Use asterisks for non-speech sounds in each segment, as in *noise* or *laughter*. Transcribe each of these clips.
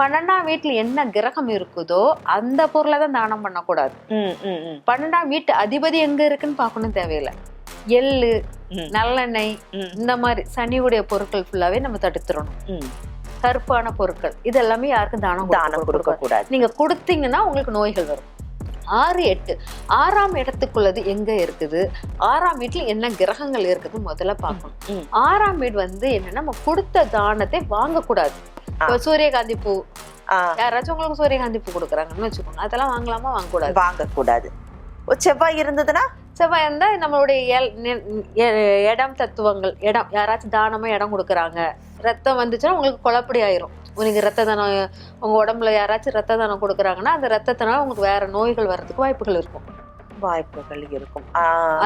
பன்னெண்டாம் வீட்டுல என்ன கிரகம் இருக்குதோ அந்த பொருளை தான் தானம் பண்ணக்கூடாது. பன்னெண்டாம் வீட்டு அதிபதி எங்க இருக்குன்னு பார்க்கணும் தேவையில்லை. எள்ளு. நல்லெண்ணெய். இந்த மாதிரி சனியுடைய பொருட்கள் ஃபுல்லாவே நம்ம தடுத்துடணும். கருப்பான பொருட்கள் இது எல்லாமே யாருக்கும் தானம் தானம் கொடுக்க கூடாது. நீங்க கொடுத்தீங்கன்னா உங்களுக்கு நோய்கள் வரும். ஆறு எட்டு. ஆறாம் இடத்துக்குள்ளது எங்க இருக்குது? ஆறாம் வீட்டுல என்ன கிரகங்கள் இருக்குது? முதல்ல பார்க்கணும். ஆறாம் வீடு வந்து என்னன்னா நம்ம கொடுத்த தானத்தை வாங்கக்கூடாது. இப்போ சூரியகாந்தி பூ. யாராச்சும் உங்களுக்கு சூரியகாந்தி பூ கொடுக்குறாங்கன்னு வச்சுக்கோங்க. அதெல்லாம் வாங்கலாமா? வாங்கக்கூடாது. வாங்கக்கூடாது. செவ்வாய் இருந்ததுன்னா? செவ்வாய் இருந்தா நம்மளுடைய இடம் தத்துவங்கள் இடம். யாராச்சும் தானமா இடம் கொடுக்குறாங்க. ரத்தம் வந்துச்சுன்னா உங்களுக்கு குழப்படி ஆயிரும். நீங்க ரத்த தானம் உங்க உடம்புல யாராச்சும் ரத்த தானம் கொடுக்குறாங்கன்னா அந்த ரத்தத்தினால உங்களுக்கு வேற நோய்கள் வர்றதுக்கு வாய்ப்புகள் இருக்கும். வாய்ப்புகள் இருக்கும்.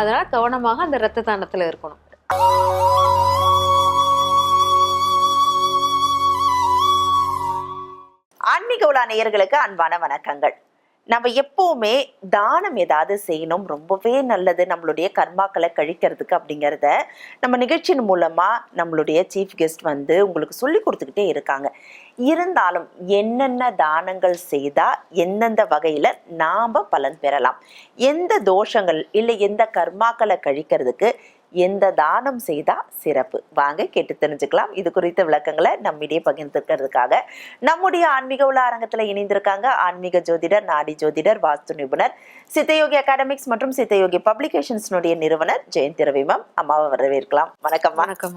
அதனால கவனமாக அந்த ரத்த தானத்துல இருக்கணும். ஆன்மீக உலா நேயர்களுக்கு அன்பான வணக்கங்கள். நம்ம எப்பவுமே தானம் ஏதாவது செய்யணும் ரொம்பவே நல்லது. நம்மளுடைய கர்மாக்களை கழிக்கிறதுக்கு அப்படிங்கிறத நம்ம நிகழ்ச்சியின் மூலமா நம்மளுடைய சீஃப் கெஸ்ட் வந்து உங்களுக்கு சொல்லி கொடுத்துக்கிட்டே இருக்காங்க. இருந்தாலும் என்னென்ன தானங்கள் செய்தா எந்தெந்த வகையில நாம பலன் பெறலாம்? எந்த தோஷங்கள் இல்லை எந்த கர்மாக்களை கழிக்கிறதுக்கு எந்த தானம் செய்தா சிறப்பு? வாங்க கேட்டு தெரிஞ்சுக்கலாம். இது குறித்த விளக்கங்களை நம்மிடையே பகிர்ந்துக்கிறதுக்காக நம்முடைய ஆன்மீக உலா அரங்கத்தில் இணைந்திருக்காங்க ஆன்மீக ஜோதிடர் நாடி ஜோதிடர் வாஸ்து நிபுணர் சித்தயோகி அகாடமிக்ஸ் மற்றும் சித்தயோகி பப்ளிகேஷன்ஸ்னுடைய நிறுவனர் ஜெயந்தி ரவிமம் அம்மாவை வரவேற்கலாம். வணக்கம் வணக்கம்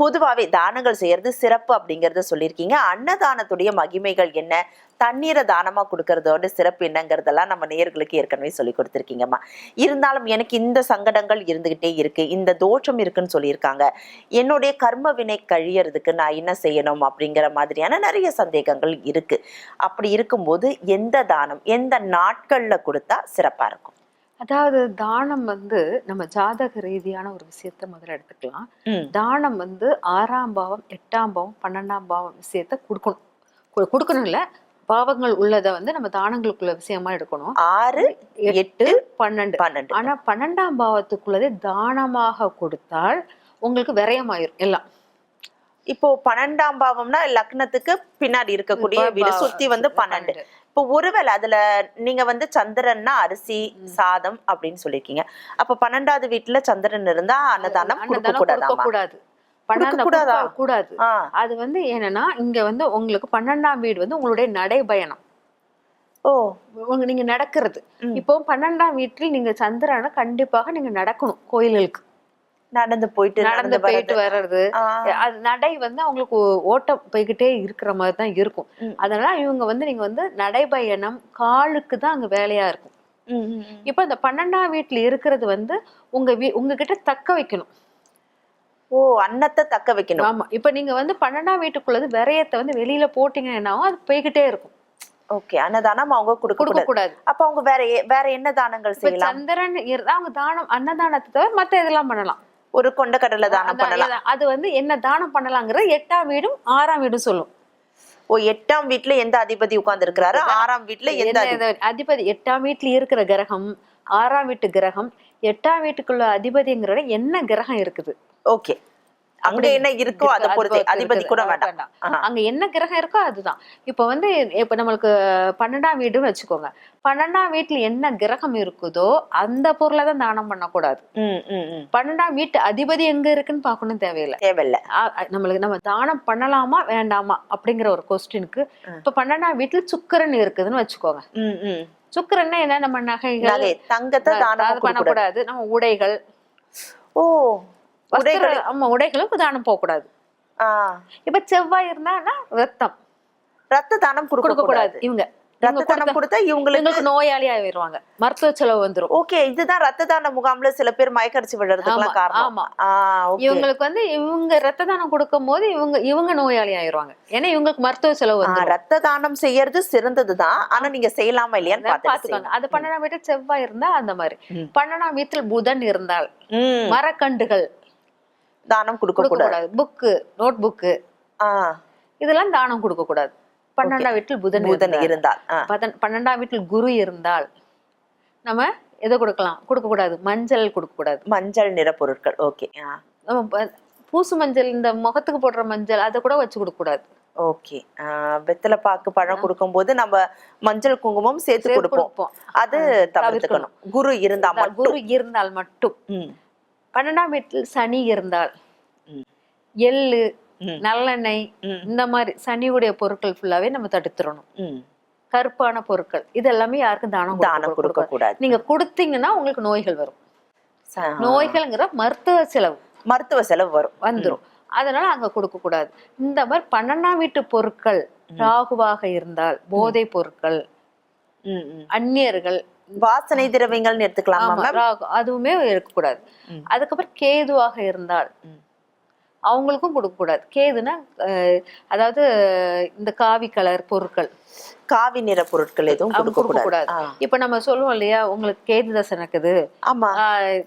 பொதுவாகவே தானங்கள் செய்யறது சிறப்பு அப்படிங்கிறத சொல்லியிருக்கீங்க. அன்னதானத்துடைய மகிமைகள் என்ன? தண்ணீரை தானமாக கொடுக்கறதோட சிறப்பு என்னங்கிறதெல்லாம் நம்ம நேர்களுக்கு ஏற்கனவே சொல்லி கொடுத்துருக்கீங்கம்மா. இருந்தாலும் எனக்கு இந்த சங்கடங்கள் இருந்துகிட்டே இருக்கு. இந்த தோஷம் இருக்குன்னு சொல்லியிருக்காங்க. என்னுடைய கர்ம வினை கழியறதுக்கு நான் என்ன செய்யணும் அப்படிங்கிற மாதிரியான நிறைய சந்தேகங்கள் இருக்கு. அப்படி இருக்கும்போது எந்த தானம் எந்த நாட்களில் கொடுத்தா சிறப்பாக இருக்கும்? அதாவது தானம் வந்து நம்ம ஜாதக ரீதியான ஒரு விஷயத்த முதல்ல எடுத்துக்கலாம். தானம் வந்து ஆறாம் பாவம் எட்டாம் பாவம் பன்னெண்டாம் பாவம் விஷயத்த கொடுக்கணும். கொடுக்கணும் இல்ல பாவங்கள் உள்ளதை வந்து நம்ம தானங்களுக்குள்ள விஷயமா எடுக்கணும். ஆறு எட்டு பன்னெண்டு. பன்னெண்டு. ஆனா பன்னெண்டாம் பாவத்துக்குள்ளதே தானமாக கொடுத்தால் உங்களுக்கு விரயமாயிரும் எல்லாம். இப்போ பன்னெண்டாம் பாவம்னா லக்னத்துக்கு பின்னாடி இருக்கக்கூடிய வீடு சுத்தி வந்து பன்னெண்டு. இப்போ ஒருவேளை அதுல நீங்க வந்து சந்திரன்னா அரிசி சாதம் அப்படின்னு சொல்லிருக்கீங்க அப்ப பன்னெண்டாவது வீட்டுல சந்திரன் இருந்தா அன்னதானம் கூடாது கூடாதா? அது வந்து என்னன்னா இங்க வந்து உங்களுக்கு பன்னெண்டாம் வீடு வந்து உங்களுடைய நடைபயணம். ஓ. நீங்க நடக்கிறது. இப்போ பன்னெண்டாம் வீட்டில் நீங்க சந்திரனை கண்டிப்பாக நீங்க நடக்கணும் கோயில்களுக்கு. நடந்து போயிட்டு நடந்து போயிட்டு வர்றது. அது நடை வந்து அவங்களுக்கு ஓட்டம் போய்கிட்டே இருக்கிற மாதிரி தான் இருக்கும். அதனால இவங்க வந்து நீங்க வந்து நடைபயணம் காலுக்கு தான் அங்க வேலையா இருக்கும். இப்போ இந்த பன்னெண்டாம் வீட்டுல இருக்கிறது வந்து உங்க வீ உங்ககிட்ட தக்க வைக்கணும். ஓ அன்னத்தை தக்க வைக்கணும். ஆமா. இப்ப நீங்க வந்து பன்னெண்டாம் வீட்டுக்குள்ளது விரயத்தை வந்து வெளியில போட்டீங்கன்னா? அது போய்கிட்டே இருக்கும். ஓகே. அன்னதானம் அவங்க கொடுக்க கூடாது. அப்ப அவங்க வேற வேற என்ன தானங்கள் செய்யலாம்? சந்திரன் இருந்தா அவங்க தானம் அன்னதானத்தை தவிர மத்த இதெல்லாம் பண்ணலாம். ஒரு கொண்ட கடலை தானம் பண்ணலாம். அது வந்து என்ன தானம் பண்ணலாங்கிறது எட்டாம் வீடும் ஆறாம் வீடும் சொல்லும். ஓ எட்டாம் வீட்டுல எந்த அதிபதி உட்கார்ந்து இருக்கிறாரு ஆறாம் வீட்டுல எந்த அதிபதி? எட்டாம் வீட்டுல இருக்கிற கிரகம் ஆறாம் வீட்டு கிரகம் எட்டாம் வீட்டுக்குள்ள அதிபதிங்கிற என்ன கிரகம் இருக்குது? ஓகே. அங்க என்ன இருக்கோ அதை பொறுத்து. அது அதிபதி கூட. வேண்டாம். அங்க என்ன கிரகம் இருக்கோ அதுதான். இப்ப வந்து இப்ப நம்மளுக்கு பன்னெண்டாம் வீடுன்னு வச்சுக்கோங்க. பன்னெண்டாம் வீட்டுல என்ன கிரகம் இருக்குதோ அந்த பொருளை தான் தானம் பண்ணக்கூடாது. பன்னெண்டாம் வீட்டு அதிபதி எங்க இருக்குன்னு பார்க்கணும் தேவையில்லை. தேவையில்ல. நம்மளுக்கு நம்ம தானம் பண்ணலாமா வேண்டாமா அப்படிங்கிற ஒரு கொஸ்டினுக்கு. இப்ப பன்னெண்டாம் வீட்டுல சுக்கிரன் இருக்குதுன்னு வச்சுக்கோங்க. சுக்கிரன்னா என்ன? நம்ம நகைகள் நகை. தங்கத்தை தானம் பண்ணக்கூடாது. நம்ம உடைகள். ஓ. உடைகள் ஆமா உடைகளும் தானம் போகக்கூடாது. இப்ப செவ்வாய் இருந்தான்னா ரத்தம். ரத்த தானம் கொடுக்க கூடாது இவங்க. ரத்த தானம் கொடுத்தா இவங்களுக்கு இவங்களுக்கு நோயாளி ஆயிடுவாங்க மருத்துவ செலவு வந்துரும். ஓகே இதுதான் ரத்த தான முகாம்ல சில பேர் மயக்கடிச்சு விழுறதுக்குலாம் காரணம். ஆமா. இவங்களுக்கு வந்து இவங்க ரத்த தானம் கொடுக்கும் போது இவங்க இவங்க நோயாளி ஆயிடுவாங்க ஏன்னா இவங்களுக்கு மருத்துவ செலவு ஆ, வந்துரும். ரத்த தானம் செய்யறது சிறந்ததுதான் ஆனா நீங்க செய்யலாமா இல்லையான்னு பாத்துக்கோங்க அது பன்னெண்டாம் வீட்டு செவ்வாய் இருந்தா அந்த மாதிரி. பன்னெண்டாம் வீட்டில் புதன் இருந்தால் மரக்கண்டுகள் தானம் கொடுக்க கூடாது. புக்கு நோட் புக்கு இதெல்லாம் தானம் கொடுக்க கூடாது. பன்னெண்டாம் வீட்டில் புதன் புதன் இருந்தால். இருந்தால் பன்னெண்டாம் வீட்டில் குரு இருந்தால் நம்ம எதை கொடுக்கலாம்? கொடுக்க கூடாது. மஞ்சள் கொடுக்க கூடாது. மஞ்சள் நிற பொருட்கள். ஓகே நம்ம பூசு மஞ்சள் இந்த முகத்துக்கு போடுற மஞ்சள் அதை கூட வச்சு கொடுக்க கூடாது. ஓகே வெத்தலை பாக்கு பழம் கொடுக்கும்போது நம்ம மஞ்சள் குங்குமம் சேர்த்து கொடுப்போம். அது தவிர்த்துக்கணும். குரு இருந்தா இந்த மட்டும். குரு இருந்தால் மட்டும். பன்னெண்டாம் வீட்டில் சனி இருந்தால். எள்ளு. நல்லெண்ணெய். இந்த மாதிரி சனியுடைய பொருட்கள் ஃபுல்லாவே நம்ம தடுத்துடணும். கருப்பான பொருட்கள் இது எல்லாமே யாருக்கும் தானம் தானம் கொடுக்க கூடாது. நீங்க கொடுத்தீங்கன்னா உங்களுக்கு நோய்கள் வரும். நோய்கள்ங்கிற மருத்துவ செலவு. மருத்துவ செலவு வரும். வந்துரும். அதனால அங்க கொடுக்க கூடாது. இந்த மாதிரி பன்னெண்டாம் வீட்டு பொருட்கள் ராகுவாக இருந்தால் போதை பொருட்கள். அந்நியர்கள் வாசனை திரவியங்கள்னு எடுத்துக்கலாமா அதுவுமே இருக்கக்கூடாது. அதுக்கப்புறம் கேதுவாக இருந்தால். அவங்களுக்கும் கொடுக்க கூடாது கேதுனா அஹ், அதாவது இந்த காவி கலர் பொருட்கள். காவி நிற பொருட்கள் எதுவும் கொடுக்க கூடாது. இப்ப நம்ம சொல்லுவோம் இல்லையா உங்களுக்கு கேது தசை நடக்குது. ஆமா.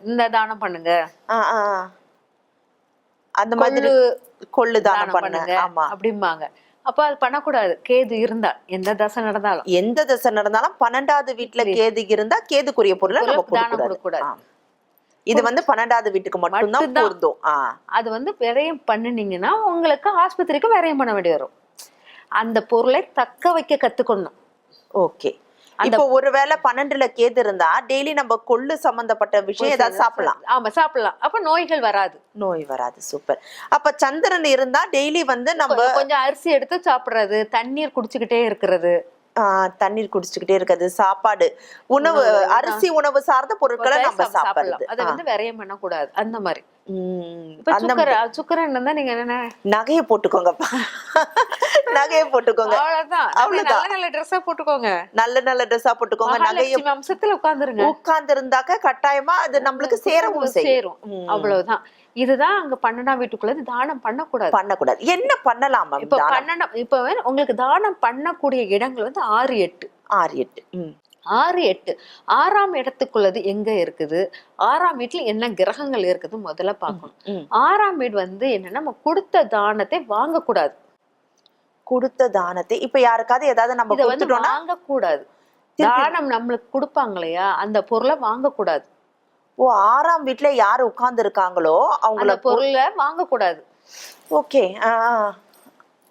இந்த தானம் பண்ணுங்க. அந்த மாதிரி கொள்ளு தானம் தானம் பண்ண பண்ணுங்க ஆமா. அப்படிம்பாங்க. அப்ப அது பண்ணக்கூடாது. கேது இருந்தா எந்த தசை நடந்தாலும். எந்த திசை நடந்தாலும் பன்னெண்டாவது வீட்டுல கேது இருந்தா கேதுக்குரிய பொருளை நம்ம கொடுக்கக்கூடாது. கூடாது இது வந்து பன்னெண்டாவது வீட்டுக்கு மட்டும்தான். பொருந்தும். அது வந்து விரயம் பண்ணுனீங்கன்னா உங்களுக்கு ஆஸ்பத்திரிக்கு விரயம் பண்ண வேண்டி வரும். அந்த பொருளை தக்க வைக்க கத்துக்கணும். ஓகே. இப்போ ஒருவேளை பன்னெண்டுல கேது இருந்தா டெய்லி நம்ம கொள்ளு சம்பந்தப்பட்ட விஷயம் ஏதாவது சாப்பிடலாம். ஆமா சாப்பிடலாம். அப்ப நோய்கள் வராது. நோய் வராது சூப்பர் அப்ப சந்திரன் இருந்தா டெய்லி வந்து நம்ம கொஞ்சம் அரிசி எடுத்து சாப்பிடுறது தண்ணீர் குடிச்சுக்கிட்டே இருக்கிறது. தண்ணீர் குடிச்சுக்கிட்டே இருக்கிறது சாப்பாடு. உணவு அரிசி உணவு சார்ந்த பொருட்களை நம்ம சாப்பிடலாம். அதை வந்து விரயம் பண்ணக்கூடாது. அந்த மாதிரி. நகையை போட்டுக்கோங்கப்பா. நகையை போட்டுக்கோங்க. அவ்வளவுதான். நல்ல நல்ல ட்ரெஸ்ஸா போட்டுக்கோங்க. நல்ல நல்ல ட்ரெஸ்ஸா போட்டுக்கோங்க. நகையை அம்சத்துல உட்கார்ந்துருங்க. உட்கார்ந்து இருந்தாக்க கட்டாயமா அது நம்மளுக்கு சேரவும் சேரும். அவ்வளவுதான். இதுதான் அங்க பன்னெண்டாம் வீட்டுக்குள்ளது. தானம் பண்ணக்கூடாது. பண்ணக்கூடாது. என்ன பண்ணலாம் இப்ப? பன்னெண்டாம் இப்ப உங்களுக்கு தானம் பண்ணக்கூடிய இடங்கள் வந்து ஆறு எட்டு. ஆறு எட்டு. ஆறு எட்டு. ஆறாம் இடத்துக்குள்ளது எங்க இருக்குது? ஆறாம் வீட்டுல என்ன கிரகங்கள் இருக்குது முதல்ல பார்க்கணும். ஆறாம் வீடு வந்து என்னன்னா நம்ம கொடுத்த தானத்தை வாங்கக்கூடாது. கொடுத்த தானத்தை. இப்ப யாருக்காவது ஏதாவது நம்ம இதை வந்து வாங்கக்கூடாது. தானம் நம்மளுக்கு கொடுப்பாங்க இல்லையா? அந்த பொருளை வாங்கக்கூடாது. ஓ ஆறாம் வீட்ல யாரு உட்கார்ந்து இருக்காங்களோ அவங்கள பொருளை வாங்கக்கூடாது. ஓகே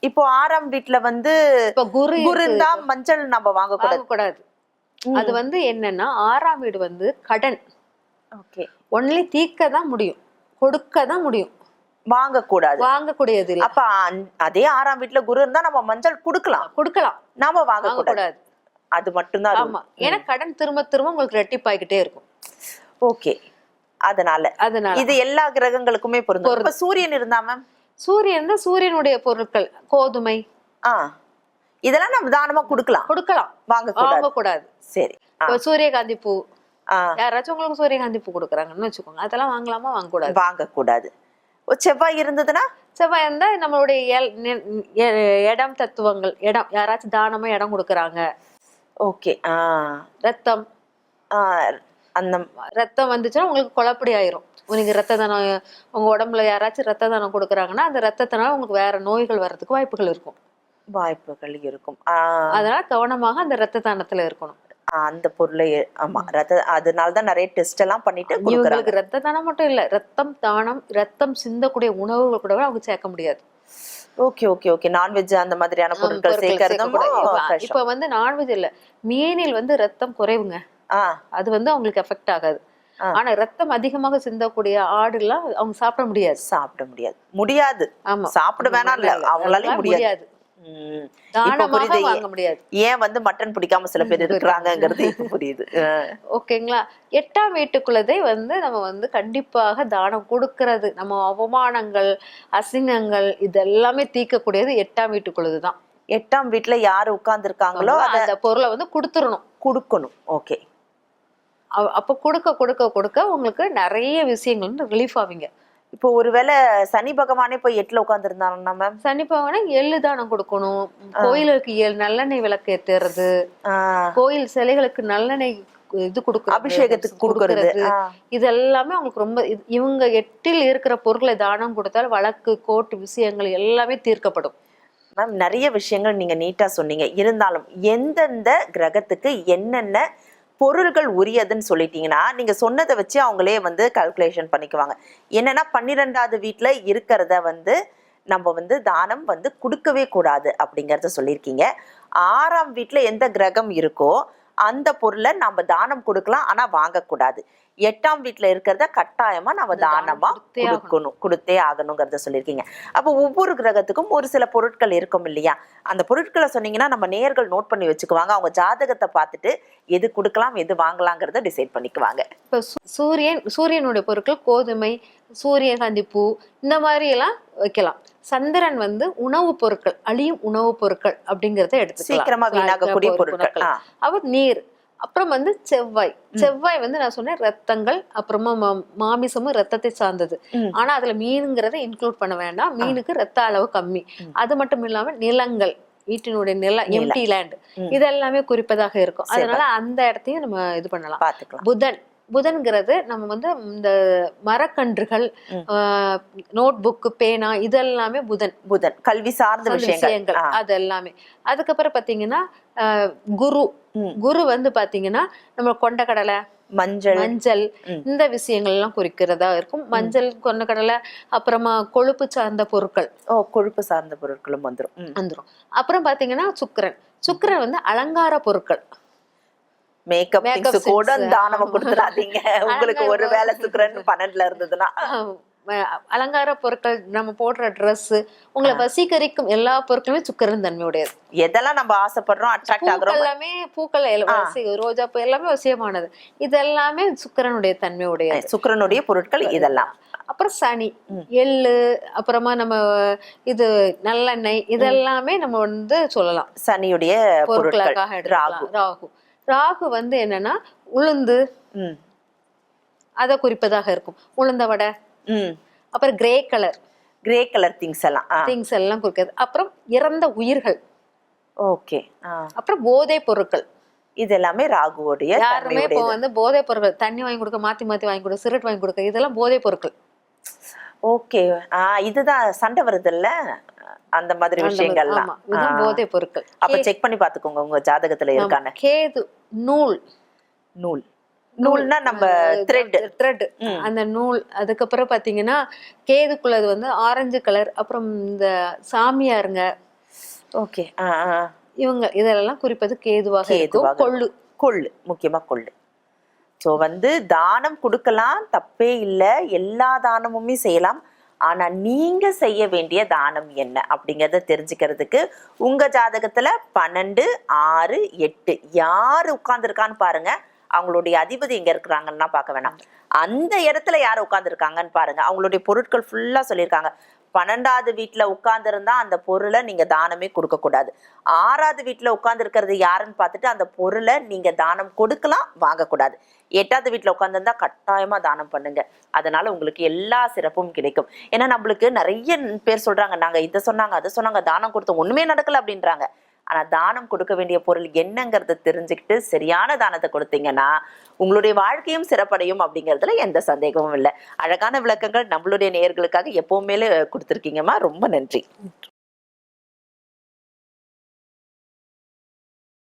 இப்போ ஆறாம் வீட்ல வந்து குரு குரு இருந்தா மஞ்சள் நம்ம வாங்கக்கூடாது. வாங்கக்கூடாது. அது வந்து என்னன்னா ஆறாம் வீடு வந்து கடன். ஓகே. ஒன்லி தீர்க்க தான் முடியும். கொடுக்க தான் முடியும். வாங்கக்கூடாது. வாங்கக்கூடியது இல்ல. அப்ப அதே ஆறாம் வீட்ல குரு இருந்தா நம்ம மஞ்சள் கொடுக்கலாம். கொடுக்கலாம். நாம வாங்கக்கூடாது. வாங்கக்கூடாது. அது மட்டும்தான் ஆமா. ஏன்னா கடன் திரும்ப திரும்ப உங்களுக்கு ரெட்டிப்பாய்க்கிட்டே இருக்கும். ஓகே. அதனால. அதனால. இது எல்லா கிரகங்களுக்குமே பொருந்தும். சூரியன் இருந்தா மேம் சூரியன் தான் சூரியனுடைய பொருட்கள். கோதுமை. ஆ. இதெல்லாம் நம்ம தானமா கொடுக்கலாம். கொடுக்கலாம். வாங்கக்கூடாது. வாங்கக்கூடாது. சரி. ஆ, இப்ப சூரியகாந்தி பூ. யாராச்சும் உங்களுக்கு சூரியகாந்தி பூ கொடுக்குறாங்கன்னு வச்சுக்கோங்க. அதெல்லாம் வாங்கலாமா? வாங்கக்கூடாது. வாங்கக்கூடாது. செவ்வாய் இருந்ததுன்னா? செவ்வாய் இருந்தா நம்மளுடைய இடம் தத்துவங்கள் இடம். யாராச்சும் தானமா இடம் கொடுக்குறாங்க. ஓகே. ரத்தம். அந்த ரத்தம் வந்துச்சுன்னா உங்களுக்கு குழப்படி ஆயிரும். நீங்க ரத்த தானம் உங்க உடம்புல யாராச்சும் ரத்த தானம் கொடுக்குறாங்கன்னா அந்த ரத்தத்தினால உங்களுக்கு வேற நோய்கள் வர்றதுக்கு வாய்ப்புகள் இருக்கும். வாய்ப்புகள் இருக்கும். அதனால கவனமாக அந்த ரத்த தானத்துல இருக்கணும். அந்த பொருளை ஆமா ரத்த அதனாலதான் நிறைய டெஸ்ட் எல்லாம் பண்ணிட்டு இவங்களுக்கு ரத்த தானம் மட்டும் இல்ல ரத்தம் தானம் ரத்தம் சிந்தக்கூடிய உணவுகள் கூட அவங்க சேர்க்க முடியாது. ஓகே ஓகே ஓகே நான்வெஜ் அந்த மாதிரியான பொருட்கள் சேர்க்கறதும். இப்ப- வந்து நான்வெஜ் இல்ல மீனில் வந்து ரத்தம் குறைவுங்க. அது வந்து அவங்களுக்கு எஃபெக்ட் ஆகாது. ஆனா ரத்தம் அதிகமாக சிந்தக்கூடிய ஆடுலாம் அவங்க சாப்பிட முடியாது. சாப்பிட முடியாது. முடியாது. ஆமா. சாப்பிட வேணாம் இல்ல அவங்களால முடியாது. ஏன் வந்து மட்டன் பிடிக்காம சில பேர் இருக்கிறாங்கங்கிறது இப்ப புரியுது. ஓகேங்களா? எட்டாம் வீட்டுக்குள்ளதே வந்து நம்ம வந்து கண்டிப்பாக தானம் கொடுக்கறது. நம்ம அவமானங்கள் அசிங்கங்கள் இது எல்லாமே தீர்க்கக்கூடியது எட்டாம் வீட்டுக்குள்ளது தான் எட்டாம் வீட்ல யாரு உட்கார்ந்து இருக்காங்களோ அந்த பொருளை வந்து கொடுத்துடணும் கொடுக்கணும். ஓகே. அப்ப கொடுக்க கொடுக்க கொடுக்க உங்களுக்கு நிறைய விஷயங்கள் வந்து ரிலீஃப் ஆவீங்க. இப்போ ஒருவேளை சனி பகவானே போய் எட்டுல உட்கார்ந்து இருந்தாங்கன்னா மேம் சனி பகவானை எள்ளு தானம் கொடுக்கணும். கோயிலுக்கு எள் நல்லெண்ணெய் விளக்கு ஏத்துறது. கோயில் சிலைகளுக்கு நல்லெண்ணெய் இது கொடுக்குறது அபிஷேகத்துக்கு கொடுக்கறது. இது எல்லாமே அவங்களுக்கு ரொம்ப இவங்க எட்டில் இருக்கிற பொருளை தானம் கொடுத்தால் வழக்கு கோர்ட்டு விஷயங்கள் எல்லாமே தீர்க்கப்படும். மேம் நிறைய விஷயங்கள் நீங்க நீட்டா சொன்னீங்க. இருந்தாலும் எந்தெந்த கிரகத்துக்கு என்னென்ன பொருள்கள் உரியதுன்னு சொல்லிட்டீங்கன்னா நீங்க சொன்னதை வச்சு அவங்களே வந்து கால்குலேஷன் பண்ணிக்குவாங்க. என்னன்னா பன்னிரெண்டாவது வீட்டில் இருக்கிறத வந்து நம்ம வந்து தானம் வந்து கொடுக்கவே கூடாது அப்படிங்கறத சொல்லியிருக்கீங்க. ஆறாம் வீட்டில் எந்த கிரகம் இருக்கோ அந்த பொருளை நம்ம தானம் கொடுக்கலாம் ஆனா வாங்கக்கூடாது. எட்டாம் வீட்ல இருக்கிறத கட்டாயமா நம்ம தானம். கொடுக்கணும். கொடுத்தே ஆகணுங்கிறத சொல்லியிருக்கீங்க. அப்போ ஒவ்வொரு கிரகத்துக்கும் ஒரு சில பொருட்கள் இருக்கும் இல்லையா? அந்த பொருட்களை சொன்னீங்கன்னா நம்ம நேயர்கள் நோட் பண்ணி வச்சுக்குவாங்க. அவங்க ஜாதகத்தை பார்த்துட்டு எது கொடுக்கலாம் எது வாங்கலாங்கிறத டிசைட் பண்ணிக்குவாங்க. இப்போ சூரியன் சூரியனுடைய பொருட்கள் கோதுமை சூரியகாந்தி பூ இந்த மாதிரி எல்லாம் வைக்கலாம். சந்திரன் வந்து உணவுப் பொருட்கள் அழியும் உணவுப் பொருட்கள் அப்படிங்கறத எடுத்துக்கலாம். சீக்கிரமா வீணாகக்கூடிய பொருட்கள். அவர் நீர் அப்புறம் வந்து செவ்வாய். செவ்வாய் வந்து நான் சொன்னேன் ரத்தங்கள் அப்புறமா மாமிசமும் ரத்தத்தை சார்ந்தது. ஆனா அதுல மீனுங்கிறத இன்க்ளூட் பண்ண வேண்டாம். மீனுக்கு ரத்த அளவு கம்மி. அது மட்டும் இல்லாம நிலங்கள் வீட்டினுடைய நில நிலம். Empty land. இதெல்லாமே குறிப்பதாக இருக்கும். அதனால அந்த இடத்தையும் நம்ம இது பண்ணலாம். புதன் புதன்கிறது நம்ம வந்து இந்த மரக்கன்றுகள். நோட் புக்கு பேனா இதெல்லாமே புதன். புதன். கல்வி சார்ந்த விஷயங்கள். அது எல்லாமே அதுக்கப்புறம் பாத்தீங்கன்னா குரு. குரு வந்து பாத்தீங்கன்னா நம்ம கொண்டக்கடலை மஞ்சள். மஞ்சள். இந்த விஷயங்கள் எல்லாம் குறிக்கிறதா இருக்கும். மஞ்சள் கொண்டக்கடலை அப்புறமா கொழுப்பு சார்ந்த பொருட்கள். ஓ கொழுப்பு சார்ந்த பொருட்களும் வந்துரும். ம். வந்துரும். அப்புறம் பாத்தீங்கன்னா சுக்கிரன். சுக்கிரன் வந்து அலங்கார பொருட்கள். மேக்கப் திங்ஸ் கூட. தானமா கொடுத்துடாதீங்க. *laughs* உங்களுக்கு ஒரு வேலை சுக்கரன் பன்னெண்டுல இருந்ததுன்னா. அலங்கார பொருட்கள் நம்ம போடுற Dress உங்களை வசீகரிக்கும் எல்லா பொருட்களுமே சுக்கிரன் தன்மையுடையது. எதெல்லாம் நம்ம ஆசைப்படுறோம் அட்ராக்ட் ஆகுறோம். எல்லாமே பூக்கள் ரோஜா பூ எல்லாமே வசியமானது இது எல்லாமே சுக்கிரனுடைய தன்மையுடையது சுக்கிரனுடைய பொருட்கள் இதெல்லாம். அப்புறம் சனி. எள்ளு அப்புறமா நம்ம இது நல்லெண்ணெய் இதெல்லாமே நம்ம வந்து சொல்லலாம். சனியுடைய பொருட்கள் பொருட்களுக்காக எடுக்கலாம் ராகு. ராகு. ராகு வந்து என்னன்னா உளுந்து. அதை குறிப்பதாக இருக்கும். உளுந்த வடை. அப்புறம் grey colour grey colour things எல்லாம். திங்ஸ் எல்லாம் குறிக்கிறது அப்புறம் இறந்த உயிர்கள். ஓகே. அப்புறம் போதைப் பொருட்கள். இது எல்லாமே ராகுவோடைய யாருமே இப்போ வந்து போதைப் பொருட்கள் தண்ணி வாங்கி கொடுக்க மாத்தி மாத்தி வாங்கி கொடுக்க சிகரெட் வாங்கி கொடுக்க இதெல்லாம் போதைப் பொருட்கள். ஓகே. இதுதான் சண்டை வருதுல்ல? அந்த மாதிரி விஷயங்கள்லாம். போதைப் பொருட்கள். அப்ப செக் பண்ணி பாத்துக்கோங்க உங்க ஜாதகத்துல இருக்கான கேது நூல். நூல். நூல்னா நம்ம த்ரெட் த்ரெட். அந்த நூல் அதுக்கப்புறம் பாத்தீங்கன்னா கேதுக்குள்ளது வந்து ஆரஞ்சு கலர் அப்புறம் இந்த சாமியாருங்க ஓகே. இவங்க இதெல்லாம் குறிப்பது கேதுவாக இருக்கும். கொள்ளு. கொள்ளு முக்கியமா கொள்ளு. ஸோ வந்து தானம் கொடுக்கலாம் தப்பே இல்லை. எல்லா தானமுமே செய்யலாம். ஆனால் நீங்கள் செய்ய வேண்டிய தானம் என்ன? அப்படிங்கிறத தெரிஞ்சுக்கிறதுக்கு உங்கள் ஜாதகத்தில் பன்னெண்டு ஆறு எட்டு யார் உட்காந்துருக்கான்னு பாருங்க. அவங்களுடைய அதிபதி எங்கே இருக்கிறாங்கன்னா பார்க்க வேணாம். அந்த இடத்துல யார் உட்காந்துருக்காங்கன்னு பாருங்க. அவங்களுடைய பொருட்கள் ஃபுல்லாக சொல்லியிருக்காங்க. பன்னெண்டாவது வீட்டில் உட்கார்ந்துருந்தா அந்த பொருளை நீங்கள் தானமே கொடுக்கக்கூடாது ஆறாவது வீட்டில் உட்காந்துருக்கிறது யாருன்னு பார்த்துட்டு அந்த பொருளை நீங்கள் தானம் கொடுக்கலாம் வாங்கக்கூடாது எட்டாவது வீட்டில் உட்காந்துருந்தா கட்டாயமாக தானம் பண்ணுங்க. அதனால உங்களுக்கு எல்லா சிறப்பும் கிடைக்கும். ஏன்னா நம்மளுக்கு நிறைய பேர் சொல்கிறாங்க நாங்கள் இதை சொன்னாங்க அதை சொன்னாங்க தானம் கொடுத்தோம் ஒன்றுமே நடக்கலை அப்படின்றாங்க. ஆனா தானம் கொடுக்க வேண்டிய பொருள் என்னங்கிறத தெரிஞ்சுக்கிட்டு சரியான தானத்தை கொடுத்தீங்கன்னா உங்களுடைய வாழ்க்கையும் சிறப்படையும் அப்படிங்கிறதுல எந்த சந்தேகமும் இல்லை. அழகான விளக்கங்கள் நம்மளுடைய நேர்களுக்காக எப்பவுமே கொடுத்துருக்கீங்கம்மா. ரொம்ப நன்றி.